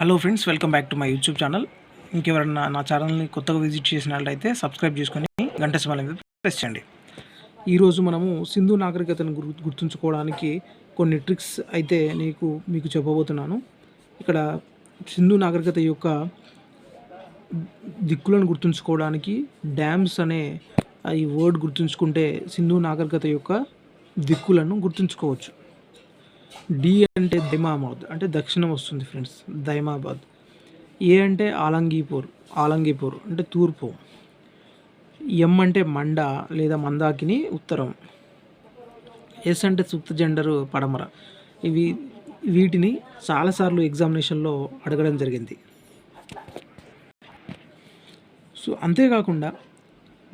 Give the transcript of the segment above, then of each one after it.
Hello friends welcome back to my YouTube channel ఇంకెవరన్నా నా ఛానల్ని కొత్తగా విజిట్ చేసినట్లయితే సబ్స్క్రైబ్ చేసుకొని గంట సమయం మీద ప్రెస్ చేయండి. ఈరోజు మనము సింధు నాగరికతను గుర్తుంచుకోవడానికి కొన్ని ట్రిక్స్ అయితే నీకు మీకు చెప్పబోతున్నాను. ఇక్కడ సింధు నాగరికత యొక్క దిక్కులను గుర్తుంచుకోవడానికి డ్యామ్స్ అనే ఈ వర్డ్ గుర్తుంచుకుంటే సింధు నాగరికత యొక్క దిక్కులను గుర్తుంచుకోవచ్చు. డి అంటే దైమాబాద్ అంటే దక్షిణం వస్తుంది ఫ్రెండ్స్ దైమాబాద్. ఏ అంటే ఆలంగీపూర్ ఆలంగీపూర్ అంటే తూర్పు. ఎం అంటే మండ లేదా మందాకిని ఉత్తరం. ఎస్ అంటే సుప్త జెండరు పడమర. ఇవి వీటిని చాలాసార్లు ఎగ్జామినేషన్లో అడగడం జరిగింది. సో అంతేకాకుండా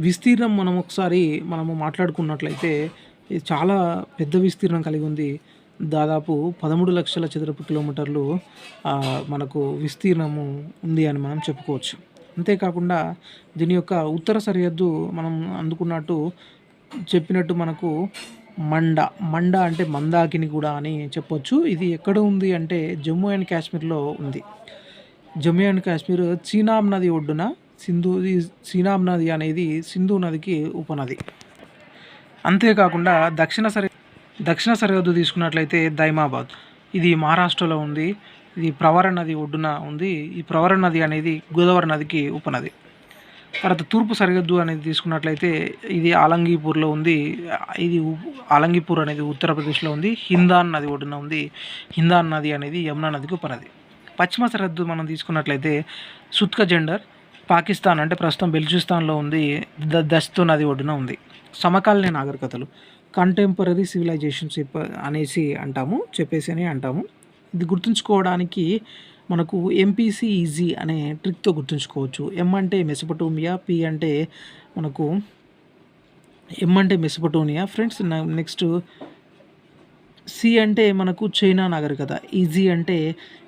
విస్తీర్ణం మనం ఒకసారి మనము మాట్లాడుకున్నట్లయితే ఇది చాలా పెద్ద విస్తీర్ణం కలిగి ఉంది. దాదాపు పదమూడు లక్షల చదరపు కిలోమీటర్లు మనకు విస్తీర్ణము ఉంది అని మనం చెప్పుకోవచ్చు. అంతేకాకుండా దీని యొక్క ఉత్తర సరిహద్దు మనం అందుకున్నట్టు చెప్పినట్టు మనకు మండ మండ అంటే మందాకిని కూడా అని చెప్పొచ్చు. ఇది ఎక్కడ ఉంది అంటే జమ్మూ అండ్ కాశ్మీర్లో ఉంది. జమ్మూ అండ్ కాశ్మీర్ చీనాబ్ నది ఒడ్డున సింధు చీనాబ్ నది అనేది సింధు నదికి ఉపనది. అంతేకాకుండా దక్షిణ సరి దక్షిణ సరిహద్దు తీసుకున్నట్లయితే దైమాబాద్. ఇది మహారాష్ట్రలో ఉంది. ఇది ప్రవర నది ఒడ్డున ఉంది. ఈ ప్రవర నది అనేది గోదావరి నదికి ఉపనది. తర్వాత తూర్పు సరిహద్దు అనేది తీసుకున్నట్లయితే ఇది ఆలంగీపూర్లో ఉంది. ఇది ఆలంగీపూర్ అనేది ఉత్తరప్రదేశ్లో ఉంది. హిందాన్ నది ఒడ్డున ఉంది. హిందాన్ నది అనేది యమునా నదికి ఉపనది. పశ్చిమ సరిహద్దు మనం తీసుకున్నట్లయితే సుత్క జెండర్ పాకిస్తాన్ అంటే ప్రస్తుతం బెల్చిస్తాన్లో ఉంది. ద దస్తు నది ఒడ్డున ఉంది. సమకాలీన నాగరికతలు. కంటెంపరీ సివిలైజేషన్స్ అనేసి అంటాము చెప్పేసి అని అంటాము. ఇది గుర్తుంచుకోవడానికి మనకు ఎంపీసీ ఈజీ అనే ట్రిక్తో గుర్తుంచుకోవచ్చు. ఎం అంటే మెసపటోమియా పి అంటే మనకు ఎం అంటే మెసపటోనియా ఫ్రెండ్స్ నెక్స్ట్ సి అంటే మనకు చైనా నాగరికత ఈజీ అంటే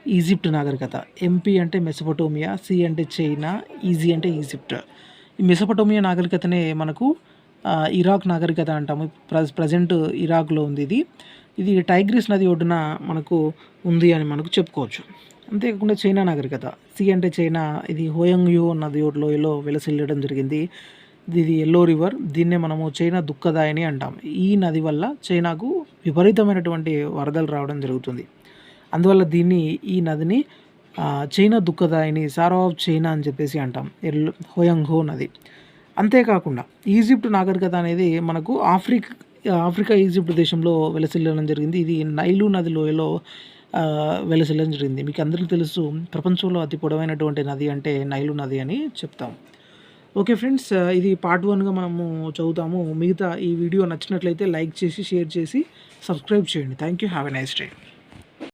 ఈజిప్ట్ నాగరికత ఎంపీ అంటే మెసపటోమియా సి అంటే చైనా ఈజీ అంటే ఈజిప్ట్ ఈ మెసపటోమియా నాగరికతనే మనకు ఇరాక్ నాగరికత అంటాము. ప్రజెంట్ ఇరాక్లో ఉంది ఇది. ఇది టైగ్రిస్ నది ఒడ్డున మనకు ఉంది అని మనకు చెప్పుకోవచ్చు. అంతేకాకుండా చైనా నాగరికత సి అంటే చైనా ఇది హోయంగ్యూ నది లోయలో వెలసిల్లడం జరిగింది. ఇది ఎల్లో రివర్. దీన్నే మనము చైనా దుఃఖదాయని అంటాం. ఈ నది వల్ల చైనాకు విపరీతమైనటువంటి వరదలు రావడం జరుగుతుంది. అందువల్ల దీన్ని ఈ నదిని చైనా దుఃఖదాయని సారో ఆఫ్ చైనా అని చెప్పేసి అంటాం. ఎల్లో హోయంగ్హో నది. అంతేకాకుండా ఈజిప్ట్ నాగరికత అనేది మనకు ఆఫ్రికా ఆఫ్రికా ఈజిప్ట్ దేశంలో వెలసిల్లడం జరిగింది. ఇది నైలు నది లోయలో వెలసిల్లడం జరిగింది. మీకు అందరికీ తెలుసు ప్రపంచంలో అతి పొడవైనటువంటి నది అంటే నైలు నది అని చెప్తాం. ఓకే ఫ్రెండ్స్ ఇది పార్ట్ వన్గా మనము చదువుతాము. మిగతా ఈ వీడియో నచ్చినట్లయితే లైక్ చేసి షేర్ చేసి సబ్స్క్రైబ్ చేయండి. Thank you have a nice day.